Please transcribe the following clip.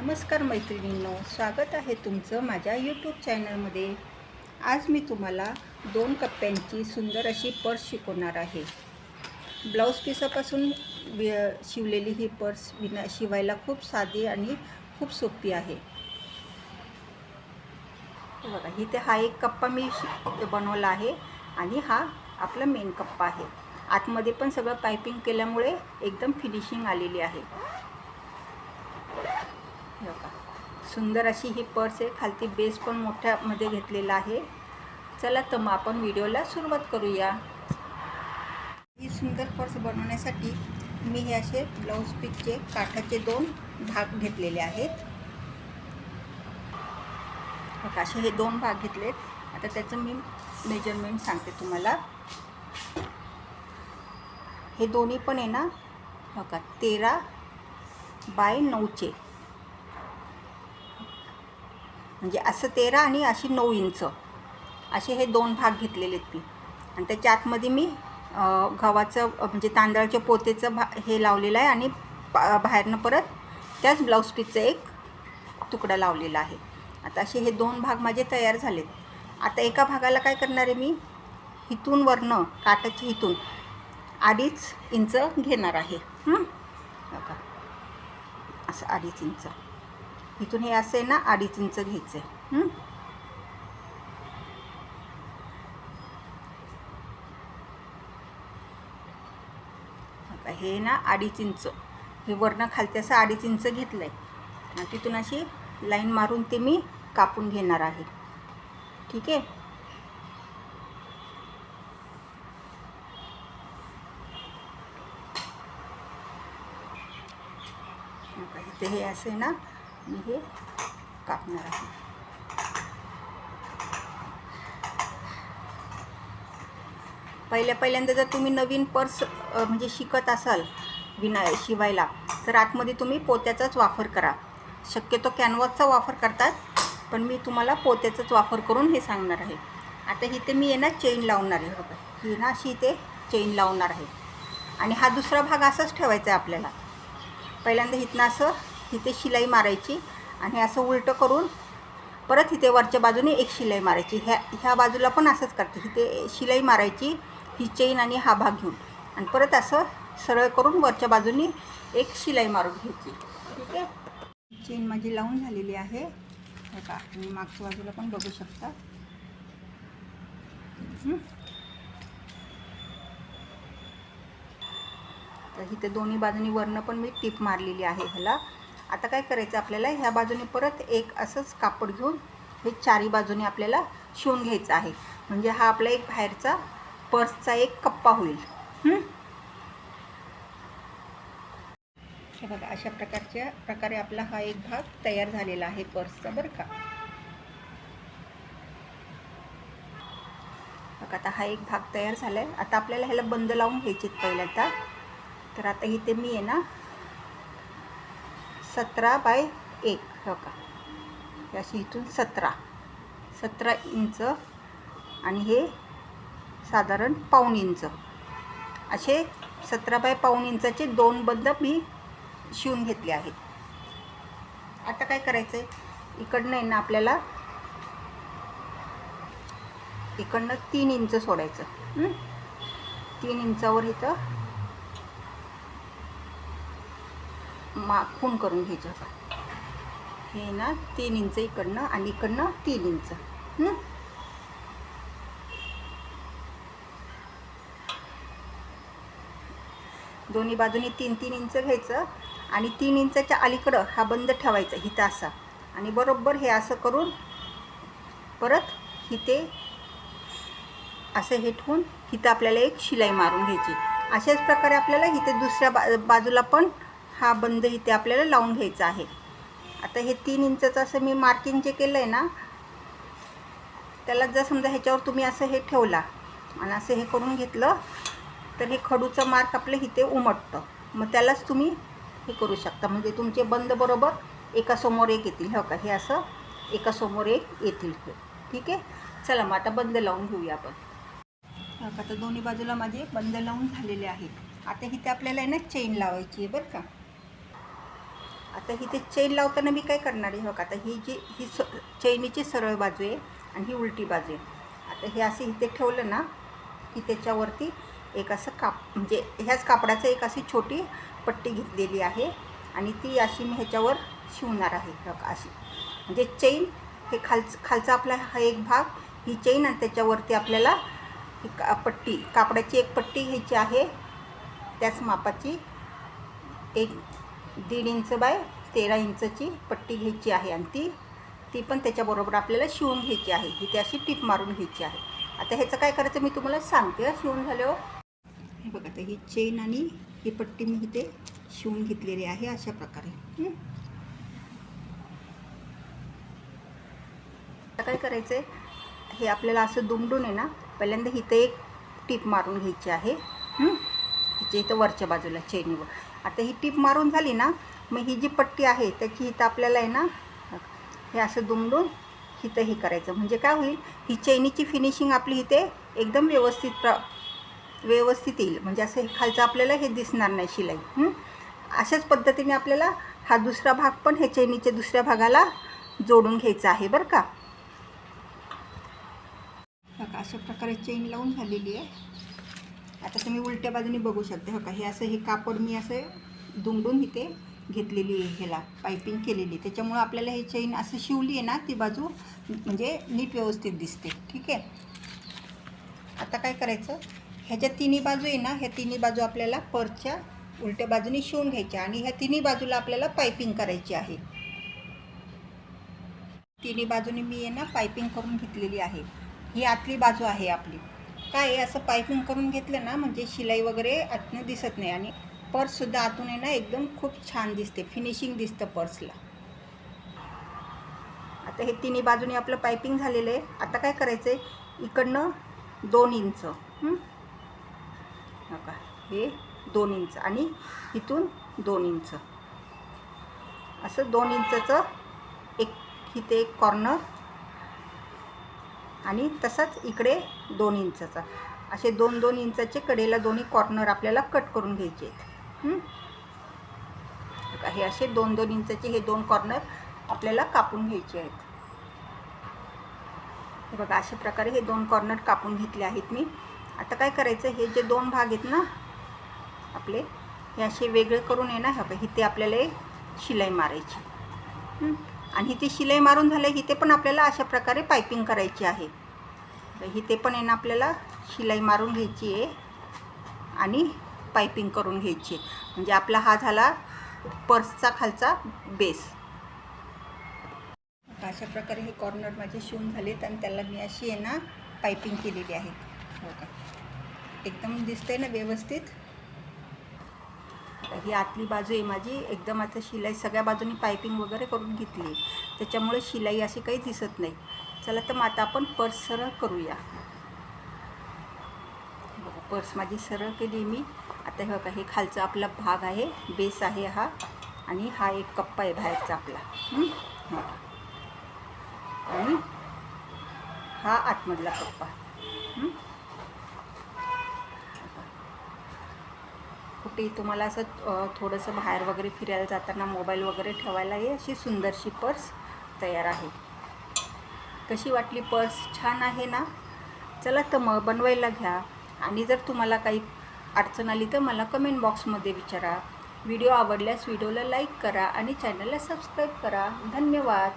नमस्कार मैत्रिणींनो स्वागत आहे तुमचं माझ्या यूट्यूब चॅनलमध्ये आज मी तुम्हाला दोन कप्प्यांची सुंदर अशी पर्स शिकवणार आहे. ब्लाऊज पिसापासून वि शिवलेली ही पर्स विना शिवायला खूप साधी आणि खूप सोपी आहे. बघा इथे हा एक कप्पा मी बनवला आहे आणि हा आपला मेन कप्पा आहे. आतमध्ये पण सगळं पायपिंग केल्यामुळे एकदम फिनिशिंग आलेली आहे हे बघा सुंदर अशी ही पर्स आहे. खालती बेस पण मोठ्यामध्ये घेतलेला आहे. चला तर मग आपण व्हिडिओला सुरुवात करूया. ही सुंदर पर्स बनवण्यासाठी मी हे असे ब्लाऊज पीकचे काठाचे दोन भाग घेतलेले आहेत. असे हे दोन भाग घेतलेत. आता त्याचं मी मेजरमेंट सांगते तुम्हाला. हे दोन्ही पण आहे ना? बघा तेरा बाय नऊचे. म्हणजे असं तेरा आणि अशी नऊ इंच. असे हे दोन भाग घेतलेले आहेत मी आणि त्याच्या आतमध्ये मी गव्हाचं म्हणजे तांदळाच्या पोतेचं भा हे लावलेलं आहे आणि बाहेरनं परत त्याच ब्लाऊज पीसचा एक तुकडा लावलेला आहे. आता असे हे दोन भाग माझे तयार झालेत. आता एका भागाला काय करणार आहे मी? इथून वरनं काटाच्या इथून अडीच इंच घेणार आहे. बघा. असं अडीच इंच. इथून हे असं आहे ना अडीच इंच घ्यायचं आहे. हं? हे ना अडीच इंच. हे वरनं खालते असं अडीच इंच घेतलं आहे आणि तिथून अशी लाईन मारून ते मी कापून घेणार आहे. ठीक आहे? हे असं आहे ना मी हे कापणार आहे. पहिल्या पहिल्यांदा जर तुम्ही नवीन पर्स म्हणजे शिकत असाल विना शिवायला तर आतमध्ये तुम्ही पोत्याचाच वापर करा. शक्यतो कॅनव्हासचा वापर करतात पण मी तुम्हाला पोत्याचाच वापर करून हे सांगणार आहे. आता इथे मी आहे ना चेन लावणार आहे बघा. ही ना अशी इथे चेन लावणार आहे. आणि हा दुसरा भाग असाच ठेवायचा आहे आपल्याला. पहिल्यांदा इथनं असं इथे शिलाई मारायची आणि असं उलटं करून परत इथे वरच्या बाजूने एक शिलाई मारायची. ह्या ह्या बाजूला पण असंच करते. इथे शिलाई मारायची ही चेन आणि हा भाग घेऊन. आणि परत असं सरळ करून वरच्या बाजूने एक शिलाई मारून घ्यायची. ठीक आहे? चेन माझी लावून झालेली आहे. बघा तुम्ही मागच्या बाजूला पण बघू शकता. तर इथे दोन्ही बाजूनी वरनं पण मी टीप मारलेली आहे ह्याला. आता काय करायचं आपल्याला? ह्या बाजूने परत एक असंच कापड घेऊन हे चारी बाजूने आपल्याला शिवून घ्यायचं आहे. म्हणजे हा आपला एक बाहेरचा पर्सचा एक कप्पा होईल. हे बघा अशा प्रकारच्या प्रकारे आपला हा एक भाग तयार झालेला आहे पर्सचा बरं का? बघा आता हा एक भाग तयार झाला आहे आता आपल्याला ह्याला बंद लावून घ्यायचे पहिल्यांदा. तर आता इथे मी आहे ना सतरा बाय एक बघा का? अशी इथून सतरा. सतरा इंच आणि हे साधारण पाऊण इंच. असे सतरा बाय पाऊण इंचाचे दोन बंद मी शिवून घेतले आहेत. आता काय करायचं आहे इकडनं आहे ना आपल्याला इकडनं तीन इंच सोडायचं. तीन इंचावर इथं मा खून करून घ्यायचं होता. हे ना तीन इंच इकडनं आणि इकडनं तीन इंच. दोन्ही बाजूनी तीन तीन इंच घ्यायचं आणि तीन इंचाच्या अलीकडं हा बंद ठेवायचा हिथं असा. आणि बरोबर हे असं करून परत हिथे असं हे ठेवून इथं आपल्याला एक शिलाई मारून घ्यायची. अशाच प्रकारे आपल्याला इथे दुसऱ्या बा बाजूला पण हा बंद इथे आपल्याला लावून घ्यायचा आहे. आता हे तीन इंचाचं असं मी मार्किंग जे केलं आहे ना त्याला जर समजा ह्याच्यावर तुम्ही असं हे ठेवला आणि असं हे करून घेतलं तर हे खडूचं मार्क आपलं इथे उमटतं. मग त्यालाच तुम्ही हे करू शकता. म्हणजे तुमचे बंद बरोबर एका समोर एक येतील. हो का? हे असं एका समोर एक येतील. हे ठीक आहे? चला मग आता बंद लावून घेऊया आपण. हो का? तर दोन्ही बाजूला माझे बंद लावून झालेले आहेत. आता इथे आपल्याला आहे ना चेन लावायची आहे बरं का? आता ही ते चेन लावताना मी काय करणार आहे? बघा आता ही जी ही स चैनीची सरळ बाजू आहे आणि ही उलटी बाजू आहे. आता हे असं इथे ठेवलं ना की त्याच्यावरती एक असं काप म्हणजे ह्याच कापडाचं एक अशी छोटी पट्टी घेतलेली आहे आणि ती अशी मी ह्याच्यावर शिवणार आहे. बघा अशी. म्हणजे चैन हे खालच खालचा आपला हा एक भाग ही चैन आणि त्याच्यावरती आपल्याला ही का पट्टी कापडाची एक पट्टी घ्यायची आहे. त्याच मापाची एक दीड इंच बाय तेरा इंचची पट्टी घ्यायची आहे आणि ती ती पण त्याच्याबरोबर आपल्याला शिवून घ्यायची आहे. ही ती अशी टीप मारून घ्यायची आहे. आता ह्याचं काय करायचं मी तुम्हाला सांगते शिवून झाल्यावर हो. हे. बघा आता ही चेन आणि ही पट्टी मी इथे शिवून घेतलेली आहे अशा प्रकारे. आता काय करायचं आहे हे आपल्याला असं दुमडून आहे ना पहिल्यांदा इथे एक टीप मारून घ्यायची आहे. हं? इथं वरच्या बाजूला चेनीवर. आता ही टीप मारून झाली ना मग ही जी पट्टी आहे त्याची इथं आपल्याला आहे ना हे असं दुमडून इथं हे करायचं. म्हणजे काय होईल ही चैनीची फिनिशिंग आपली इथे एकदम व्यवस्थित प्र व्यवस्थित येईल. म्हणजे असं हे खालचं आपल्याला हे दिसणार नाही शिलाई. अशाच पद्धतीने आपल्याला हा दुसरा भाग पण हे चैनीच्या दुसऱ्या भागाला जोडून घ्यायचा आहे बरं का? अशा प्रकारे चेन लावून झालेली आहे. आता तुम्ही उलट्या बाजूने बघू शकता हो का? हे असं हे कापड मी असं दुमडून इथे घेतलेली आहे ह्याला पायपिंग केलेली. त्याच्यामुळं आपल्याला हे चेन असं शिवली आहे ना ती बाजू म्हणजे नीट व्यवस्थित दिसते. ठीक आहे? आता काय करायचं? ह्याच्या तिन्ही बाजू आहे ना ह्या तिन्ही बाजू आपल्याला पर्सच्या उलट्या बाजूने शिवून घ्यायच्या आणि ह्या तिन्ही बाजूला आपल्याला पायपिंग करायची आहे. तिन्ही बाजूने मी आहे ना पायपिंग करून घेतलेली आहे. ही आतली बाजू आहे आपली. काय असं पायपिंग करून घेतलं ना म्हणजे शिलाई वगैरे आतनं दिसत नाही आणि पर्ससुद्धा आतून आहे ना एकदम खूप छान दिसते. फिनिशिंग दिसतं पर्सला. आता हे तिन्ही बाजूने आपलं पायपिंग झालेलं आहे. आता काय करायचं आहे इकडनं दोन इंच. नका हे दोन इंच आणि इथून दोन इंच. असं दोन इंचचं एक इथे एक कॉर्नर आणि तसाच इकडे दोन इंचाचा. असे दोन दोन इंचाचे कडेला दोन्ही कॉर्नर आपल्याला कट करून घ्यायचे आहेत. हे? असे दोन दोन इंचाचे हे दोन कॉर्नर आपल्याला कापून घ्यायचे आहेत. हे बघा अशा प्रकारे हे दोन कॉर्नर कापून घेतले आहेत मी. आता काय करायचं हे जे दोन भाग आहेत ना आपले हे असे वेगळे करून आहे ना हे इथे आपल्याला शिलाई मारायची. आणि इथे शिलाई मारून झालं इथे पण आपल्याला अशा प्रकारे पायपिंग करायची आहे. तर इथे पण आहे ना आपल्याला शिलाई मारून घ्यायची आहे आणि पायपिंग करून घ्यायची आहे. म्हणजे आपला हा झाला पर्सचा खालचा बेस. अशा प्रकारे हे कॉर्नर माझे शिवून झालेत आणि त्याला मी अशी आहे ना पायपिंग केलेली आहे. हो का? एकदम दिसतंय ना व्यवस्थित? ही आतली बाजू आहे माझी. एकदम आता शिलाई सगळ्या बाजूनी पायपिंग वगैरे करून घेतली आहे. त्याच्यामुळे शिलाई अशी काही दिसत नाही. चला तर मग आता आपण पर्स सरळ करूया. बघा पर्स माझी सरळ केली मी. आता हे बघा हे खालचा आपला भाग आहे बेस आहे हा. आणि हा एक कप्पा आहे बाहेरचा आपला. आणि हा आतमधला कप्पा. कुठे तुम्हाला असं थोडंसं बाहेर वगैरे फिरायला जाताना मोबाईल वगैरे ठेवायला ही अशी सुंदरशी पर्स तयार आहे. कशी वाटली पर्स? छान आहे ना? चला तर मग बनवायला घ्या. आणि जर तुम्हाला काही अडचण आली तर मला कमेंट बॉक्समध्ये विचारा. व्हिडिओ आवडल्यास व्हिडिओला लाईक करा आणि चॅनलला सबस्क्राईब करा. धन्यवाद.